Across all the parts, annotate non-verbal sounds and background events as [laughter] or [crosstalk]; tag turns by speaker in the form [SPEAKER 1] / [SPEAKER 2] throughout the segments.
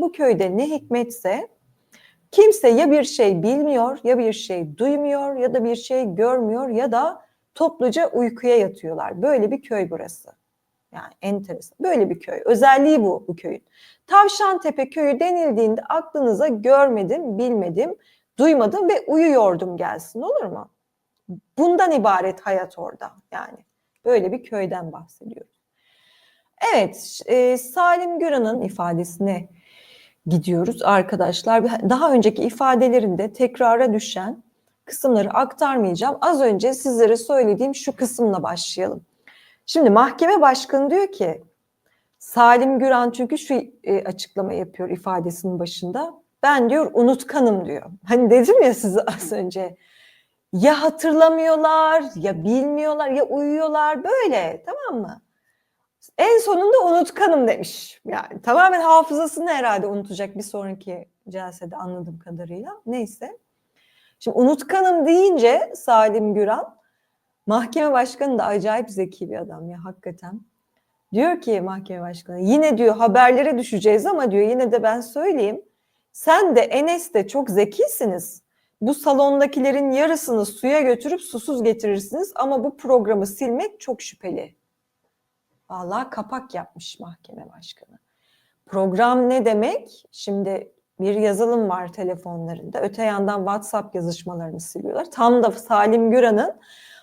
[SPEAKER 1] bu köyde ne hikmetse kimse ya bir şey bilmiyor ya bir şey duymuyor ya da bir şey görmüyor ya da topluca uykuya yatıyorlar. Böyle bir köy burası. Yani enteresan. Böyle bir köy. Özelliği bu bu köyün. Tavşantepe köyü denildiğinde aklınıza görmedim, bilmedim, duymadım ve uyuyordum gelsin olur mu? Bundan ibaret hayat orada yani. Böyle bir köyden bahsediyoruz. Evet, e, Salim Güran'ın ifadesine gidiyoruz arkadaşlar. Daha önceki ifadelerinde tekrara düşen kısımları aktarmayacağım. Az önce sizlere söylediğim şu kısımla başlayalım. Şimdi mahkeme başkanı diyor ki Salim Güran çünkü şu e, açıklama yapıyor ifadesinin başında. Ben diyor unutkanım diyor. [laughs] Hani dedim ya size az önce ya hatırlamıyorlar ya bilmiyorlar ya uyuyorlar böyle tamam mı? En sonunda unutkanım demiş. Yani tamamen hafızasını herhalde unutacak bir sonraki celsede anladığım kadarıyla. Neyse. Şimdi unutkanım deyince Salim Güran mahkeme başkanı da acayip zeki bir adam ya hakikaten. Diyor ki mahkeme başkanı yine diyor haberlere düşeceğiz ama diyor yine de ben söyleyeyim. Sen de Enes de çok zekisiniz. Bu salondakilerin yarısını suya götürüp susuz getirirsiniz ama bu programı silmek çok şüpheli. Vallahi kapak yapmış mahkeme başkanı. Program ne demek? Şimdi bir yazılım var telefonlarında. Öte yandan WhatsApp yazışmalarını siliyorlar. Tam da Salim Güran'ın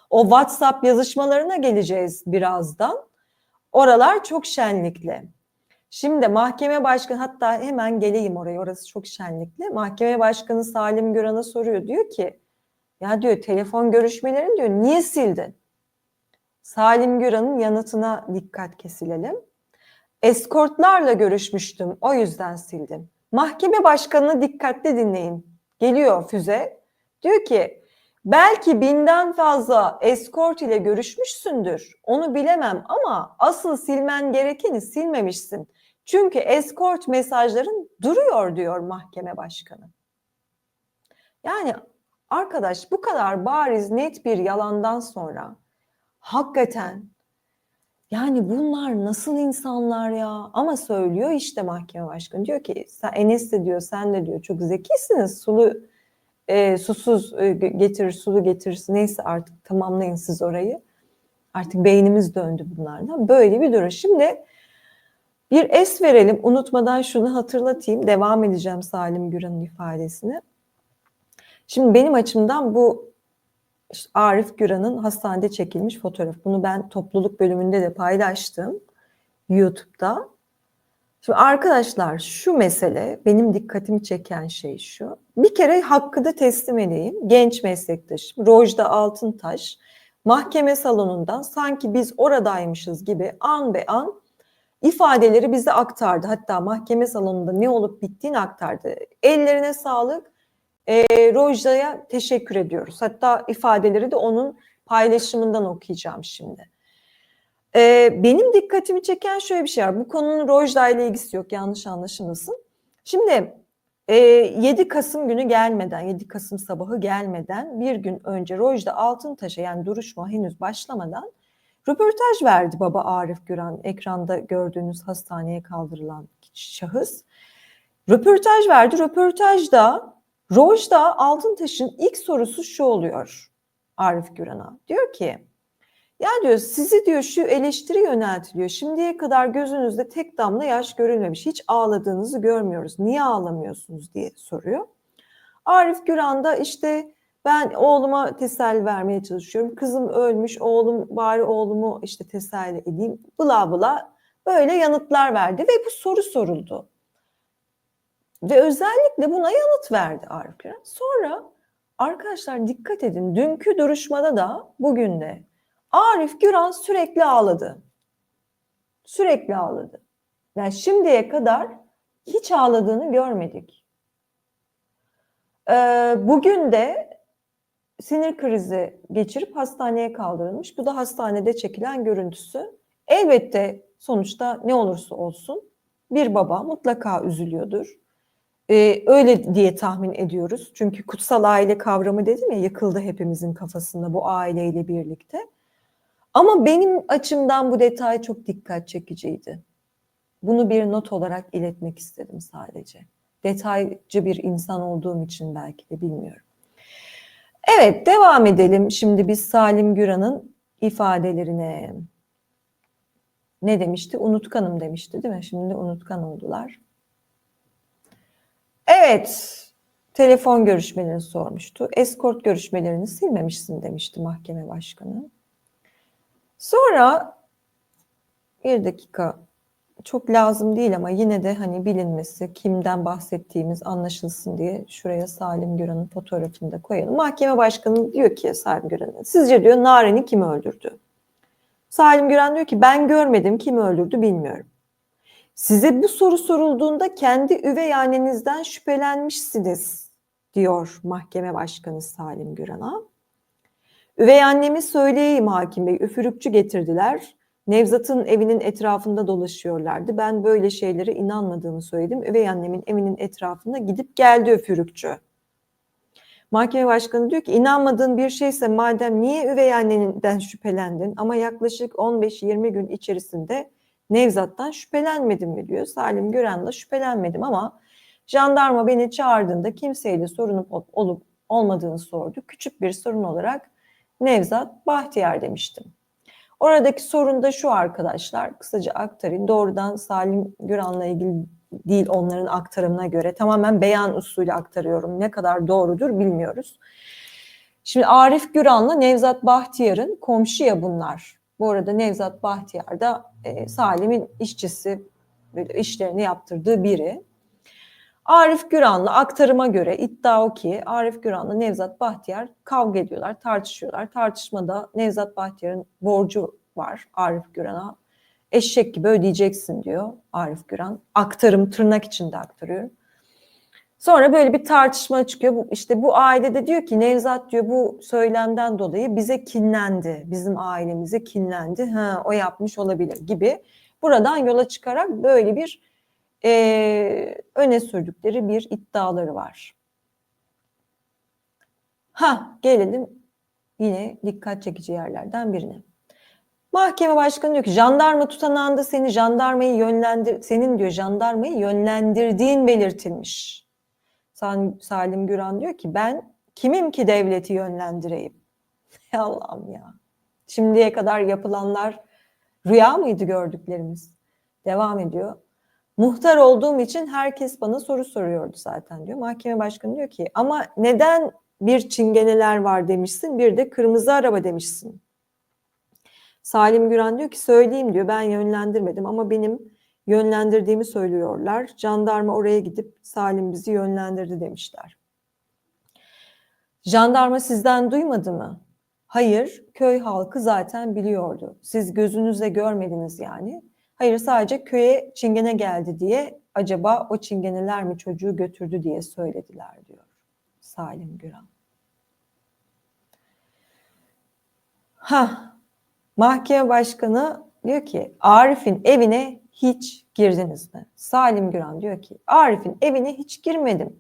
[SPEAKER 1] o WhatsApp yazışmalarına geleceğiz birazdan. Oralar çok şenlikli. Şimdi mahkeme başkanı hatta hemen geleyim oraya orası çok şenlikli. Mahkeme başkanı Salim Güran'a soruyor diyor ki ya diyor telefon görüşmelerini diyor niye sildin? Salim Güran'ın yanıtına dikkat kesilelim. Eskortlarla görüşmüştüm o yüzden sildim. Mahkeme başkanını dikkatle dinleyin. Geliyor füze. Diyor ki belki binden fazla eskort ile görüşmüşsündür. Onu bilemem ama asıl silmen gerekeni silmemişsin. Çünkü eskort mesajların duruyor diyor mahkeme başkanı. Yani arkadaş bu kadar bariz net bir yalandan sonra hakikaten yani bunlar nasıl insanlar ya? Ama söylüyor işte mahkeme başkanı diyor ki sen Enes de diyor sen de diyor çok zekisiniz sulu e, susuz e, getirir sulu getirir neyse artık tamamlayın siz orayı. Artık beynimiz döndü bunlardan. Böyle bir durum. Şimdi bir es verelim. Unutmadan şunu hatırlatayım. Devam edeceğim Salim Güran'ın ifadesini. Şimdi benim açımdan bu Arif Güran'ın hastanede çekilmiş fotoğraf. Bunu ben topluluk bölümünde de paylaştım YouTube'da. Şimdi arkadaşlar şu mesele benim dikkatimi çeken şey şu. Bir kere hakkı da teslim edeyim. Genç meslektaşım Rojda Altıntaş mahkeme salonundan sanki biz oradaymışız gibi an be an ifadeleri bize aktardı. Hatta mahkeme salonunda ne olup bittiğini aktardı. Ellerine sağlık. E, Rojda'ya teşekkür ediyoruz. Hatta ifadeleri de onun paylaşımından okuyacağım şimdi. E, benim dikkatimi çeken şöyle bir şey var. Bu konunun Rojda ile ilgisi yok yanlış anlaşılmasın. Şimdi e, 7 Kasım günü gelmeden, 7 Kasım sabahı gelmeden bir gün önce Rojda Altıntaş'a yani duruşma henüz başlamadan röportaj verdi baba Arif Güran. Ekranda gördüğünüz hastaneye kaldırılan şahıs. Röportaj verdi. Röportajda Rojda Altıntaş'ın ilk sorusu şu oluyor Arif Güran'a. Diyor ki ya diyor sizi diyor şu eleştiri yöneltiliyor. Şimdiye kadar gözünüzde tek damla yaş görülmemiş. Hiç ağladığınızı görmüyoruz. Niye ağlamıyorsunuz diye soruyor. Arif Güran da işte ben oğluma teselli vermeye çalışıyorum. Kızım ölmüş, oğlum bari oğlumu işte teselli edeyim. Bla bla böyle yanıtlar verdi ve bu soru soruldu. Ve özellikle buna yanıt verdi Güran. Sonra arkadaşlar dikkat edin dünkü duruşmada da bugün de Arif Güran sürekli ağladı. Sürekli ağladı. Yani şimdiye kadar hiç ağladığını görmedik. Ee, bugün de sinir krizi geçirip hastaneye kaldırılmış. Bu da hastanede çekilen görüntüsü. Elbette sonuçta ne olursa olsun bir baba mutlaka üzülüyordur. Ee, öyle diye tahmin ediyoruz. Çünkü kutsal aile kavramı dedim ya yıkıldı hepimizin kafasında bu aileyle birlikte. Ama benim açımdan bu detay çok dikkat çekiciydi. Bunu bir not olarak iletmek istedim sadece. Detaycı bir insan olduğum için belki de bilmiyorum. Evet devam edelim şimdi biz Salim Güran'ın ifadelerine. Ne demişti? Unutkanım demişti değil mi? Şimdi unutkan oldular. Evet, telefon görüşmelerini sormuştu. Eskort görüşmelerini silmemişsin demişti mahkeme başkanı. Sonra bir dakika çok lazım değil ama yine de hani bilinmesi, kimden bahsettiğimiz anlaşılsın diye şuraya Salim Güran'ın fotoğrafını da koyalım. Mahkeme başkanı diyor ki Salim Güran'a, sizce diyor Naren'i kim öldürdü? Salim Güran diyor ki ben görmedim, kim öldürdü bilmiyorum. Size bu soru sorulduğunda kendi üvey annenizden şüphelenmişsiniz diyor mahkeme başkanı Salim Güran'a. Üvey annemi söyleyeyim hakim bey, üfürükçü getirdiler. Nevzat'ın evinin etrafında dolaşıyorlardı. Ben böyle şeylere inanmadığımı söyledim. Üvey annemin evinin etrafında gidip geldi üfürükçü. Mahkeme başkanı diyor ki inanmadığın bir şeyse madem niye üvey annenden şüphelendin ama yaklaşık 15-20 gün içerisinde Nevzat'tan şüphelenmedim mi diyor. Salim Gören'le şüphelenmedim ama jandarma beni çağırdığında kimseyle sorun olup olmadığını sordu. Küçük bir sorun olarak Nevzat Bahtiyar demiştim. Oradaki sorun da şu arkadaşlar kısaca aktarayım. Doğrudan Salim Güran'la ilgili değil onların aktarımına göre tamamen beyan usulü aktarıyorum. Ne kadar doğrudur bilmiyoruz. Şimdi Arif Güran'la Nevzat Bahtiyar'ın komşu ya bunlar. Bu arada Nevzat Bahtiyar da e, Salim'in işçisi, işlerini yaptırdığı biri. Arif Güran'la aktarıma göre iddia o ki Arif Güran'la Nevzat Bahtiyar kavga ediyorlar, tartışıyorlar. Tartışmada Nevzat Bahtiyar'ın borcu var Arif Güran'a. Eşek gibi ödeyeceksin diyor Arif Güran. Aktarım tırnak içinde aktarıyorum. Sonra böyle bir tartışma çıkıyor. Bu, işte bu ailede diyor ki Nevzat diyor bu söylemden dolayı bize kinlendi. Bizim ailemize kinlendi. Ha, o yapmış olabilir gibi. Buradan yola çıkarak böyle bir e, öne sürdükleri bir iddiaları var. Ha gelelim yine dikkat çekici yerlerden birine. Mahkeme başkanı diyor ki jandarma tutanağında seni jandarmayı yönlendir senin diyor jandarmayı yönlendirdiğin belirtilmiş. Salim Güran diyor ki ben kimim ki devleti yönlendireyim? [laughs] Allah'ım ya. Şimdiye kadar yapılanlar rüya mıydı gördüklerimiz? Devam ediyor. Muhtar olduğum için herkes bana soru soruyordu zaten diyor. Mahkeme başkanı diyor ki ama neden bir çingeneler var demişsin bir de kırmızı araba demişsin. Salim Güran diyor ki söyleyeyim diyor ben yönlendirmedim ama benim yönlendirdiğimi söylüyorlar. Jandarma oraya gidip Salim bizi yönlendirdi demişler. Jandarma sizden duymadı mı? Hayır, köy halkı zaten biliyordu. Siz gözünüzle görmediniz yani. Hayır, sadece köye çingene geldi diye acaba o çingeneler mi çocuğu götürdü diye söylediler diyor Salim Güran. Ha, mahkeme başkanı diyor ki Arif'in evine hiç girdiniz mi? Salim Güran diyor ki Arif'in evine hiç girmedim.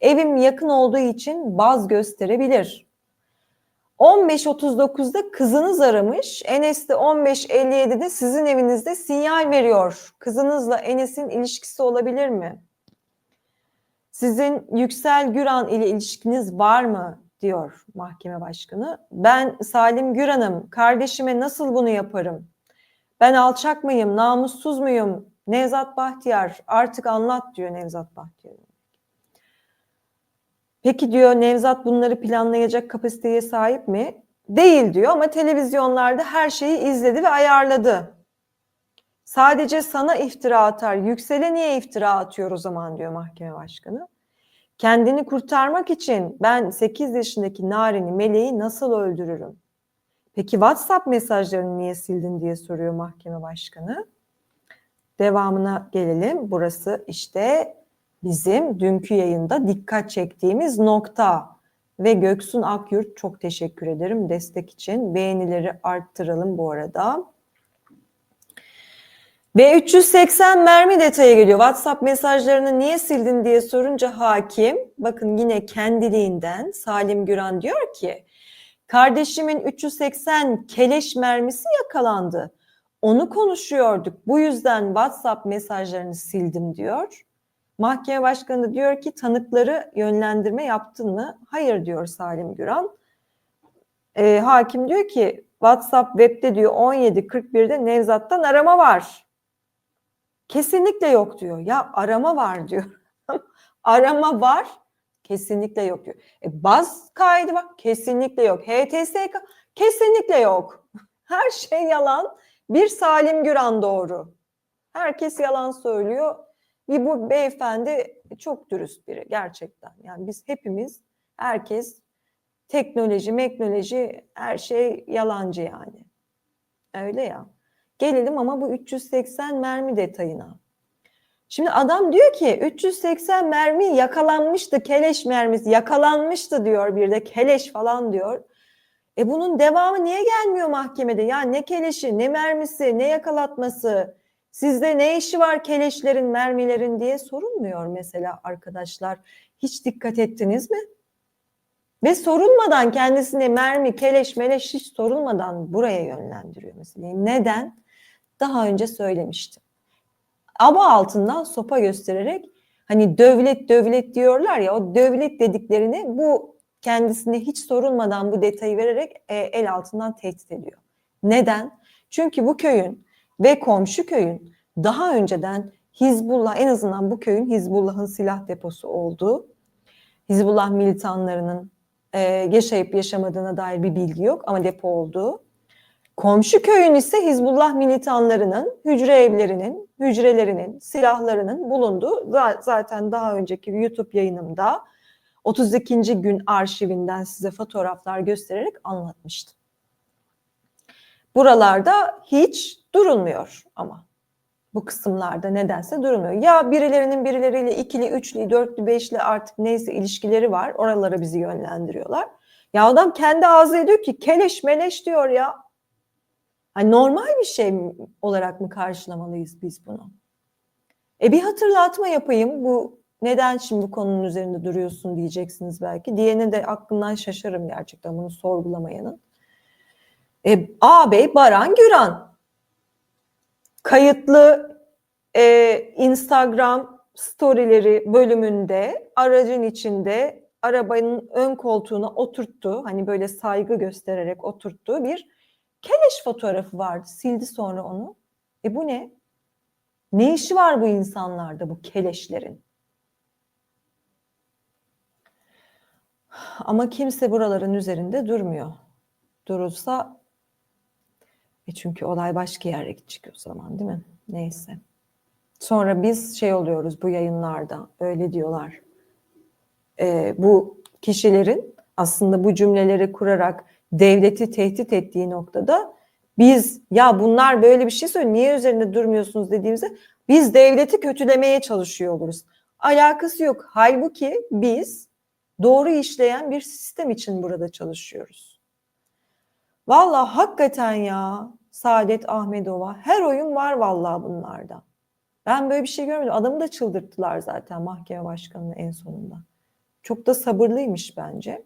[SPEAKER 1] Evim yakın olduğu için baz gösterebilir. 15.39'da kızınız aramış. Enes de 15.57'de sizin evinizde sinyal veriyor. Kızınızla Enes'in ilişkisi olabilir mi? Sizin Yüksel Güran ile ilişkiniz var mı? diyor mahkeme başkanı. Ben Salim Güran'ım. Kardeşime nasıl bunu yaparım? Ben alçak mıyım, namussuz muyum? Nevzat Bahtiyar artık anlat diyor Nevzat Bahtiyar. Peki diyor Nevzat bunları planlayacak kapasiteye sahip mi? Değil diyor ama televizyonlarda her şeyi izledi ve ayarladı. Sadece sana iftira atar. Yüksele niye iftira atıyor o zaman diyor mahkeme başkanı. Kendini kurtarmak için ben 8 yaşındaki Narin'i, Meleği nasıl öldürürüm? Peki WhatsApp mesajlarını niye sildin diye soruyor mahkeme başkanı. Devamına gelelim. Burası işte bizim dünkü yayında dikkat çektiğimiz nokta. Ve Göksun Akyurt çok teşekkür ederim destek için. Beğenileri arttıralım bu arada. Ve 380 mermi detaya geliyor. WhatsApp mesajlarını niye sildin diye sorunca hakim, bakın yine kendiliğinden Salim Güran diyor ki, kardeşimin 380 keleş mermisi yakalandı. Onu konuşuyorduk. Bu yüzden WhatsApp mesajlarını sildim diyor. Mahkeme başkanı diyor ki tanıkları yönlendirme yaptın mı? Hayır diyor Salim Güran. Ee, hakim diyor ki WhatsApp web'de diyor 17.41'de Nevzat'tan arama var. Kesinlikle yok diyor. Ya arama var diyor. [laughs] arama var. Kesinlikle yok diyor. E, baz kaydı var. Kesinlikle yok. HTSK kesinlikle yok. [laughs] Her şey yalan. Bir Salim Güran doğru. Herkes yalan söylüyor. Bir bu beyefendi çok dürüst biri gerçekten. Yani biz hepimiz, herkes teknoloji, meknoloji her şey yalancı yani. Öyle ya. Gelelim ama bu 380 mermi detayına. Şimdi adam diyor ki 380 mermi yakalanmıştı, keleş mermisi yakalanmıştı diyor bir de keleş falan diyor. E bunun devamı niye gelmiyor mahkemede? Ya ne keleşi, ne mermisi, ne yakalatması, sizde ne işi var keleşlerin, mermilerin diye sorulmuyor mesela arkadaşlar. Hiç dikkat ettiniz mi? Ve sorulmadan kendisine mermi, keleş, meleş hiç sorulmadan buraya yönlendiriyor mesela. Neden? Daha önce söylemiştim. Aba altından sopa göstererek hani devlet devlet diyorlar ya o devlet dediklerini bu kendisine hiç sorulmadan bu detayı vererek e, el altından tehdit ediyor. Neden? Çünkü bu köyün ve komşu köyün daha önceden Hizbullah en azından bu köyün Hizbullah'ın silah deposu olduğu, Hizbullah militanlarının e, yaşayıp yaşamadığına dair bir bilgi yok ama depo olduğu. Komşu köyün ise Hizbullah militanlarının hücre evlerinin, hücrelerinin, silahlarının bulunduğu zaten daha önceki YouTube yayınımda 32. gün arşivinden size fotoğraflar göstererek anlatmıştım. Buralarda hiç durulmuyor ama bu kısımlarda nedense durmuyor. Ya birilerinin birileriyle ikili, üçlü, dörtlü, beşli artık neyse ilişkileri var. Oralara bizi yönlendiriyorlar. Ya adam kendi ağzıyla diyor ki keleş meleş diyor ya. Hani normal bir şey olarak mı karşılamalıyız biz bunu? E bir hatırlatma yapayım. Bu neden şimdi bu konunun üzerinde duruyorsun diyeceksiniz belki. Diyene de aklından şaşarım gerçekten bunu sorgulamayanın. E, ağabey Baran Güran kayıtlı e, Instagram storyleri bölümünde aracın içinde arabanın ön koltuğuna oturttu. Hani böyle saygı göstererek oturttuğu bir keleş fotoğrafı vardı. Sildi sonra onu. E bu ne? Ne işi var bu insanlarda bu keleşlerin? Ama kimse buraların üzerinde durmuyor. Durulsa e çünkü olay başka yere gidecek o zaman değil mi? Neyse. Sonra biz şey oluyoruz bu yayınlarda öyle diyorlar. E, bu kişilerin aslında bu cümleleri kurarak devleti tehdit ettiği noktada biz ya bunlar böyle bir şey söylüyor niye üzerinde durmuyorsunuz dediğimizde biz devleti kötülemeye çalışıyor oluruz. Alakası yok. Halbuki biz doğru işleyen bir sistem için burada çalışıyoruz. Valla hakikaten ya Saadet Ahmedova her oyun var vallahi bunlarda. Ben böyle bir şey görmedim. Adamı da çıldırttılar zaten mahkeme başkanının en sonunda. Çok da sabırlıymış bence.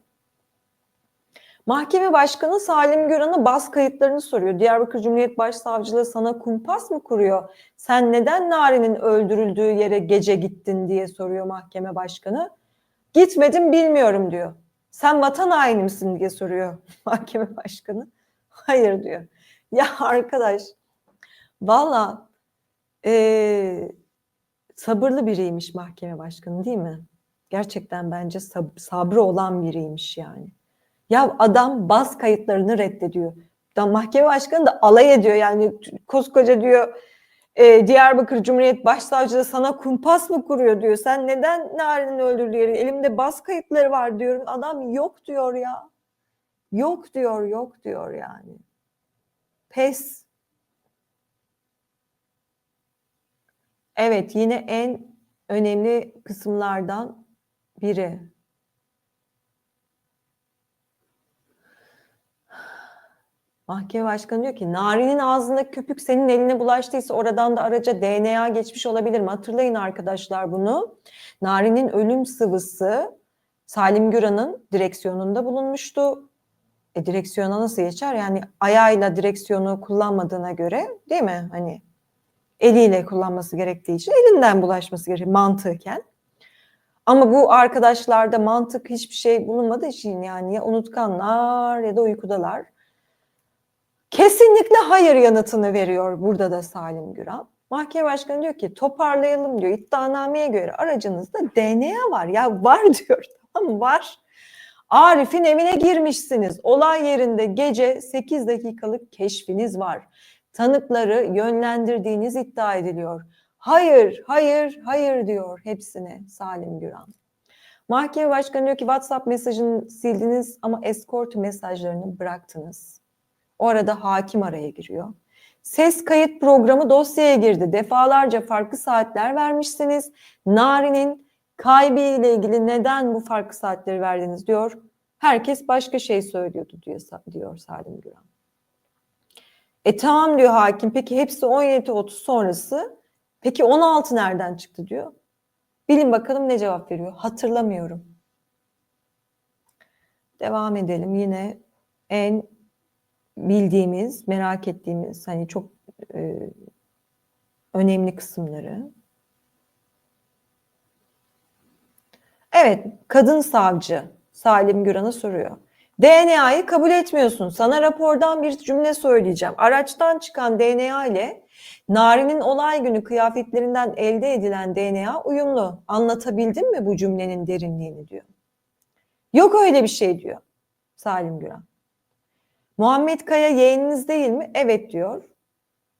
[SPEAKER 1] Mahkeme Başkanı Salim Göran'a bas kayıtlarını soruyor. Diyarbakır Cumhuriyet Başsavcılığı sana kumpas mı kuruyor? Sen neden Nari'nin öldürüldüğü yere gece gittin diye soruyor mahkeme başkanı. Gitmedim bilmiyorum diyor. Sen vatan haini misin diye soruyor [laughs] mahkeme başkanı. Hayır diyor. Ya arkadaş valla e, sabırlı biriymiş mahkeme başkanı değil mi? Gerçekten bence sab- sabrı olan biriymiş yani. Ya adam bas kayıtlarını reddediyor. Da mahkeme başkanı da alay ediyor yani koskoca diyor e, Diyarbakır Cumhuriyet Başsavcılığı sana kumpas mı kuruyor diyor. Sen neden Narin'in öldürdüğü yeri elimde bas kayıtları var diyorum. Adam yok diyor ya. Yok diyor, yok diyor yani. Pes. Evet yine en önemli kısımlardan biri. Mahkeme başkanı diyor ki Nari'nin ağzındaki köpük senin eline bulaştıysa oradan da araca DNA geçmiş olabilir mi? Hatırlayın arkadaşlar bunu. Nari'nin ölüm sıvısı Salim Güran'ın direksiyonunda bulunmuştu. E direksiyona nasıl geçer? Yani ayağıyla direksiyonu kullanmadığına göre değil mi? Hani eliyle kullanması gerektiği için elinden bulaşması gerekiyor mantıken. Ama bu arkadaşlarda mantık hiçbir şey bulunmadığı için yani ya unutkanlar ya da uykudalar. Kesinlikle hayır yanıtını veriyor burada da Salim Güran. Mahkeme başkanı diyor ki toparlayalım diyor. İddianameye göre aracınızda DNA var. Ya var [laughs] diyor. Tamam? Var. Arif'in evine girmişsiniz. Olay yerinde gece 8 dakikalık keşfiniz var. Tanıkları yönlendirdiğiniz iddia ediliyor. Hayır, hayır, hayır diyor hepsine Salim Güran. Mahkeme başkanı diyor ki WhatsApp mesajını sildiniz ama escort mesajlarını bıraktınız. O arada hakim araya giriyor. Ses kayıt programı dosyaya girdi. Defalarca farklı saatler vermişsiniz. Nari'nin kaybı ile ilgili neden bu farklı saatleri verdiniz diyor. Herkes başka şey söylüyordu diyor, diyor Salim Güran. E tamam diyor hakim. Peki hepsi 17.30 sonrası. Peki 16 nereden çıktı diyor. Bilin bakalım ne cevap veriyor. Hatırlamıyorum. Devam edelim. Yine en bildiğimiz, merak ettiğimiz hani çok e, önemli kısımları. Evet, kadın savcı Salim Güran'a soruyor. DNA'yı kabul etmiyorsun. Sana rapordan bir cümle söyleyeceğim. Araçtan çıkan DNA ile Nari'nin olay günü kıyafetlerinden elde edilen DNA uyumlu. Anlatabildim mi bu cümlenin derinliğini diyor. Yok öyle bir şey diyor Salim Güran. Muhammed Kaya yeğeniniz değil mi? Evet diyor.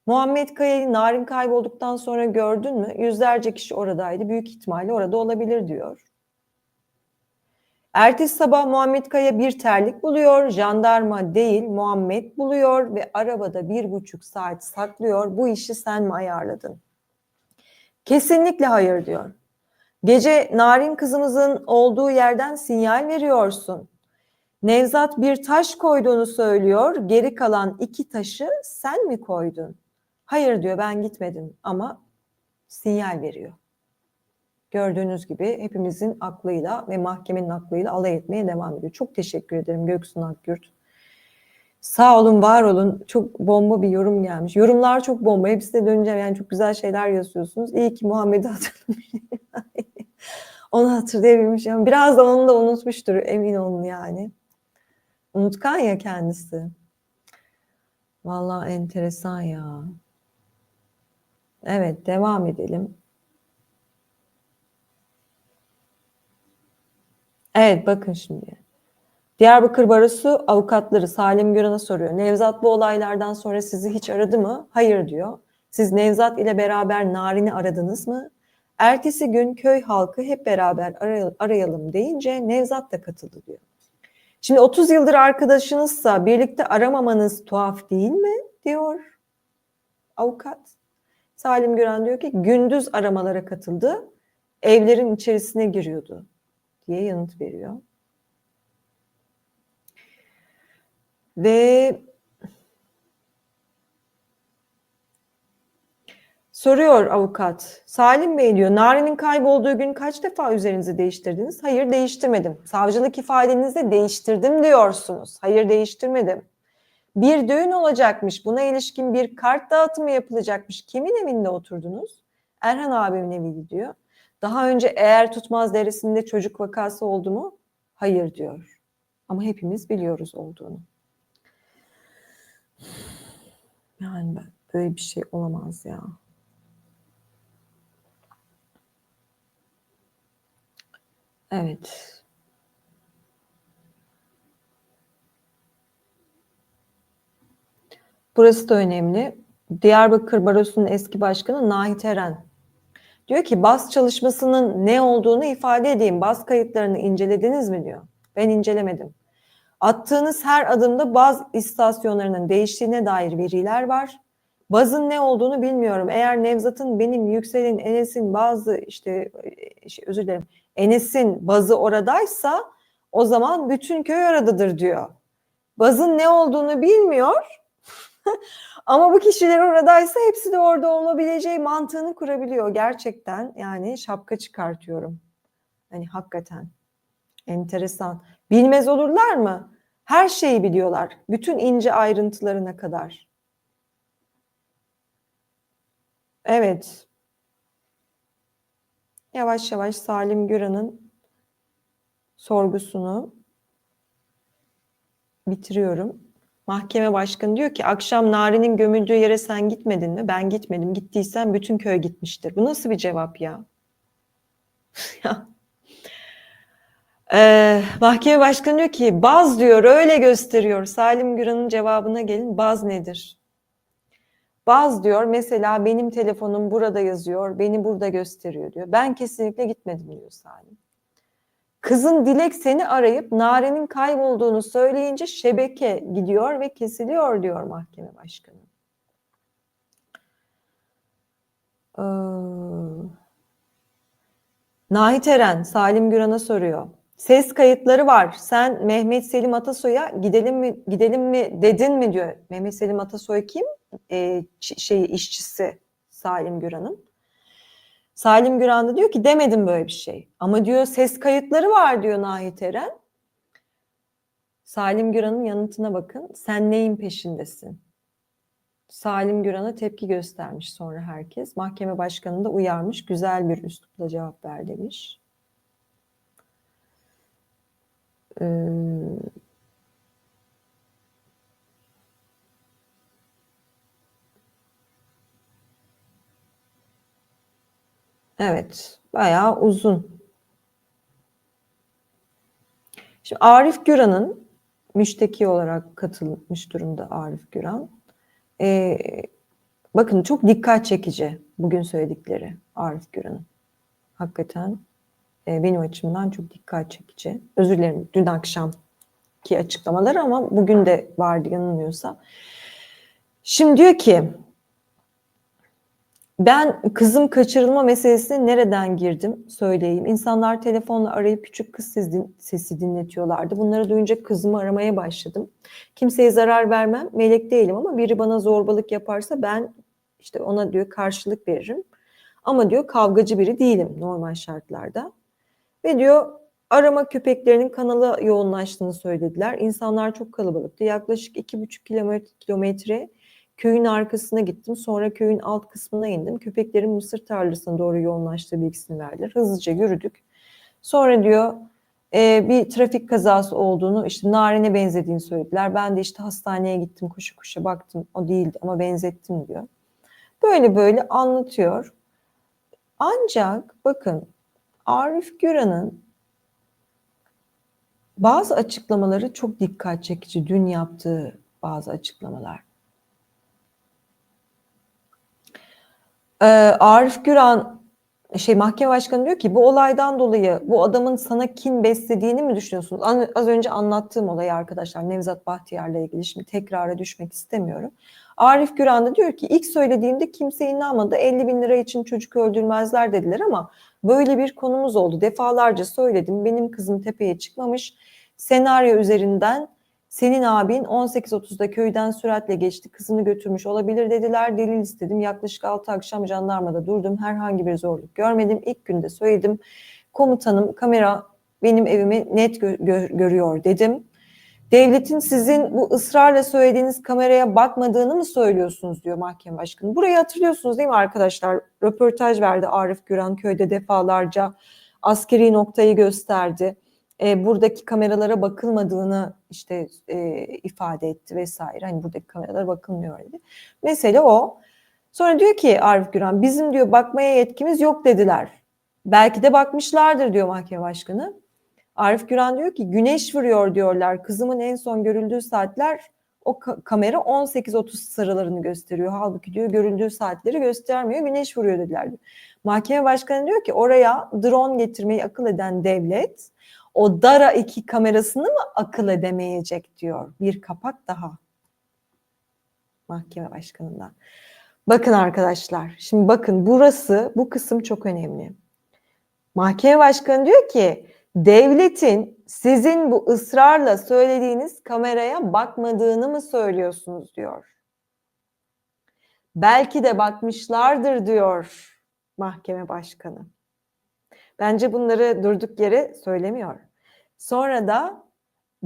[SPEAKER 1] Muhammed Kaya'yı Narin kaybolduktan sonra gördün mü? Yüzlerce kişi oradaydı. Büyük ihtimalle orada olabilir diyor. Ertesi sabah Muhammed Kaya bir terlik buluyor. Jandarma değil Muhammed buluyor ve arabada bir buçuk saat saklıyor. Bu işi sen mi ayarladın? Kesinlikle hayır diyor. Gece Narin kızımızın olduğu yerden sinyal veriyorsun. Nevzat bir taş koyduğunu söylüyor. Geri kalan iki taşı sen mi koydun? Hayır diyor ben gitmedim ama sinyal veriyor. Gördüğünüz gibi hepimizin aklıyla ve mahkemenin aklıyla alay etmeye devam ediyor. Çok teşekkür ederim Göksun Akgürt. Sağ olun, var olun. Çok bomba bir yorum gelmiş. Yorumlar çok bomba. Hepsine döneceğim. Yani çok güzel şeyler yazıyorsunuz. İyi ki Muhammed'i [laughs] hatırlamışım. onu hatırlayabilmişim. Biraz da onu da unutmuştur emin olun yani. Unutkan ya kendisi. Vallahi enteresan ya. Evet devam edelim. Evet bakın şimdi. Diyarbakır Barosu avukatları Salim Güran'a soruyor. Nevzat bu olaylardan sonra sizi hiç aradı mı? Hayır diyor. Siz Nevzat ile beraber Narin'i aradınız mı? Ertesi gün köy halkı hep beraber arayalım deyince Nevzat da katıldı diyor. Şimdi 30 yıldır arkadaşınızsa birlikte aramamanız tuhaf değil mi? diyor avukat. Salim Güran diyor ki gündüz aramalara katıldı. Evlerin içerisine giriyordu diye yanıt veriyor. Ve soruyor avukat. Salim Bey diyor, Nari'nin kaybolduğu gün kaç defa üzerinizi değiştirdiniz? Hayır değiştirmedim. Savcılık ifadenizde değiştirdim diyorsunuz. Hayır değiştirmedim. Bir düğün olacakmış. Buna ilişkin bir kart dağıtımı yapılacakmış. Kimin evinde oturdunuz? Erhan abimin evi diyor. Daha önce eğer tutmaz derisinde çocuk vakası oldu mu? Hayır diyor. Ama hepimiz biliyoruz olduğunu. [sighs] Yani ben, böyle bir şey olamaz ya. Evet. Burası da önemli. Diyarbakır Barosu'nun eski başkanı Nahit Eren Diyor ki bas çalışmasının ne olduğunu ifade edeyim. Bas kayıtlarını incelediniz mi diyor. Ben incelemedim. Attığınız her adımda baz istasyonlarının değiştiğine dair veriler var. Bazın ne olduğunu bilmiyorum. Eğer Nevzat'ın benim Yüksel'in Enes'in bazı işte şey, özür dilerim Enes'in bazı oradaysa o zaman bütün köy oradadır diyor. Bazın ne olduğunu bilmiyor. [laughs] Ama bu kişiler oradaysa hepsi de orada olabileceği mantığını kurabiliyor. Gerçekten yani şapka çıkartıyorum. Hani hakikaten enteresan. Bilmez olurlar mı? Her şeyi biliyorlar. Bütün ince ayrıntılarına kadar. Evet. Yavaş yavaş Salim Güran'ın sorgusunu bitiriyorum. Mahkeme başkanı diyor ki akşam Nari'nin gömüldüğü yere sen gitmedin mi? Ben gitmedim. Gittiysen bütün köy gitmiştir. Bu nasıl bir cevap [laughs] ya? Ee, mahkeme başkanı diyor ki baz diyor öyle gösteriyor. Salim Güran'ın cevabına gelin baz nedir? Baz diyor mesela benim telefonum burada yazıyor, beni burada gösteriyor diyor. Ben kesinlikle gitmedim diyor Salim. Kızın Dilek seni arayıp Nare'nin kaybolduğunu söyleyince şebeke gidiyor ve kesiliyor diyor mahkeme başkanı. Ee, Nahit Eren Salim Güran'a soruyor. Ses kayıtları var. Sen Mehmet Selim Atasoy'a gidelim mi gidelim mi dedin mi diyor. Mehmet Selim Atasoy kim? Ee, şey işçisi Salim Güran'ın. Salim Güran da diyor ki demedim böyle bir şey. Ama diyor ses kayıtları var diyor Nahit Eren. Salim Güran'ın yanıtına bakın. Sen neyin peşindesin? Salim Güran'a tepki göstermiş sonra herkes. Mahkeme başkanı da uyarmış. Güzel bir üslupla cevap ver demiş. Ee, Evet, bayağı uzun. Şimdi Arif Güran'ın müşteki olarak katılmış durumda Arif Güran. Ee, bakın çok dikkat çekici bugün söyledikleri Arif Güran'ın. Hakikaten e, benim açımdan çok dikkat çekici. Özür dilerim dün akşamki açıklamaları ama bugün de vardı yanılmıyorsa. Şimdi diyor ki ben kızım kaçırılma meselesine nereden girdim söyleyeyim. İnsanlar telefonla arayıp küçük kız sesi dinletiyorlardı. Bunları duyunca kızımı aramaya başladım. Kimseye zarar vermem, melek değilim ama biri bana zorbalık yaparsa ben işte ona diyor karşılık veririm. Ama diyor kavgacı biri değilim normal şartlarda. Ve diyor arama köpeklerinin kanala yoğunlaştığını söylediler. İnsanlar çok kalabalıktı. Yaklaşık iki buçuk kilometre Köyün arkasına gittim. Sonra köyün alt kısmına indim. Köpeklerin mısır tarlasına doğru yoğunlaştığı bilgisini verdiler. Hızlıca yürüdük. Sonra diyor e, bir trafik kazası olduğunu işte narine benzediğini söylediler. Ben de işte hastaneye gittim koşu koşu baktım o değildi ama benzettim diyor. Böyle böyle anlatıyor. Ancak bakın Arif Güran'ın bazı açıklamaları çok dikkat çekici. Dün yaptığı bazı açıklamalar. Ee, Arif Güran şey mahkeme başkanı diyor ki bu olaydan dolayı bu adamın sana kin beslediğini mi düşünüyorsunuz? Az önce anlattığım olayı arkadaşlar Nevzat Bahtiyar'la ilgili şimdi tekrara düşmek istemiyorum. Arif Güran da diyor ki ilk söylediğimde kimse inanmadı 50 bin lira için çocuk öldürmezler dediler ama böyle bir konumuz oldu. Defalarca söyledim benim kızım tepeye çıkmamış senaryo üzerinden senin abin 18.30'da köyden süratle geçti. Kızını götürmüş olabilir dediler. Delil istedim. Yaklaşık 6 akşam jandarmada durdum. Herhangi bir zorluk görmedim. İlk günde söyledim. Komutanım kamera benim evimi net gö gö görüyor dedim. Devletin sizin bu ısrarla söylediğiniz kameraya bakmadığını mı söylüyorsunuz diyor mahkeme başkanı. Burayı hatırlıyorsunuz değil mi arkadaşlar? Röportaj verdi Arif Güran köyde defalarca askeri noktayı gösterdi e, buradaki kameralara bakılmadığını işte e, ifade etti vesaire. Hani buradaki kameralara bakılmıyor dedi. Mesele o. Sonra diyor ki Arif Güran bizim diyor bakmaya yetkimiz yok dediler. Belki de bakmışlardır diyor mahkeme başkanı. Arif Güran diyor ki güneş vuruyor diyorlar. Kızımın en son görüldüğü saatler o ka- kamera 18.30 sıralarını gösteriyor. Halbuki diyor görüldüğü saatleri göstermiyor. Güneş vuruyor dediler. Diyor. Mahkeme başkanı diyor ki oraya drone getirmeyi akıl eden devlet o Dara 2 kamerasını mı akıl edemeyecek diyor. Bir kapak daha. Mahkeme başkanından. Bakın arkadaşlar. Şimdi bakın burası bu kısım çok önemli. Mahkeme başkanı diyor ki devletin sizin bu ısrarla söylediğiniz kameraya bakmadığını mı söylüyorsunuz diyor. Belki de bakmışlardır diyor mahkeme başkanı. Bence bunları durduk yere söylemiyor. Sonra da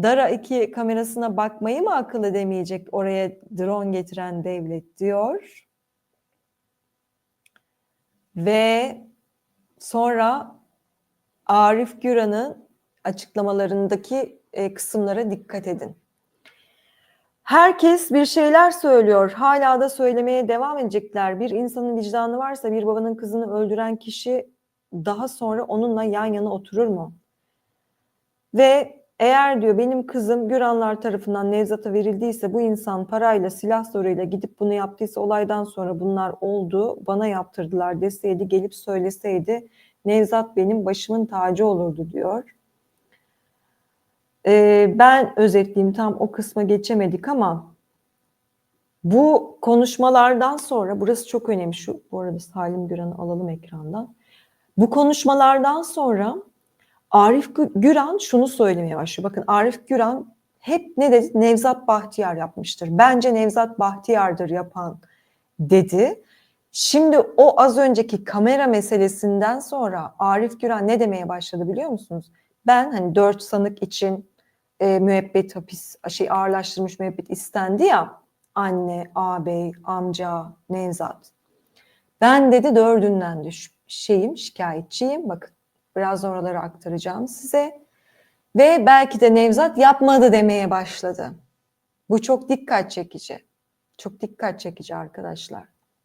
[SPEAKER 1] Dara 2 kamerasına bakmayı mı akıl edemeyecek oraya drone getiren devlet diyor. Ve sonra Arif Güran'ın açıklamalarındaki e, kısımlara dikkat edin. Herkes bir şeyler söylüyor. Hala da söylemeye devam edecekler. Bir insanın vicdanı varsa bir babanın kızını öldüren kişi daha sonra onunla yan yana oturur mu? Ve eğer diyor benim kızım Güranlar tarafından Nevzat'a verildiyse bu insan parayla silah zoruyla gidip bunu yaptıysa olaydan sonra bunlar oldu bana yaptırdılar deseydi gelip söyleseydi Nevzat benim başımın tacı olurdu diyor. Ee, ben özetleyeyim tam o kısma geçemedik ama bu konuşmalardan sonra burası çok önemli şu bu arada Salim Güran'ı alalım ekrandan. Bu konuşmalardan sonra Arif Gü- Güran şunu söylemeye başlıyor. Bakın Arif Güran hep ne dedi? Nevzat Bahtiyar yapmıştır. Bence Nevzat Bahtiyar'dır yapan dedi. Şimdi o az önceki kamera meselesinden sonra Arif Güran ne demeye başladı biliyor musunuz? Ben hani dört sanık için e, müebbet hapis şey ağırlaştırmış müebbet istendi ya anne, ağabey, amca, Nevzat. Ben dedi dördünden de şu- şeyim şikayetçiyim. Bakın biraz oraları aktaracağım size. Ve belki de Nevzat yapmadı demeye başladı. Bu çok dikkat çekici. Çok dikkat çekici arkadaşlar.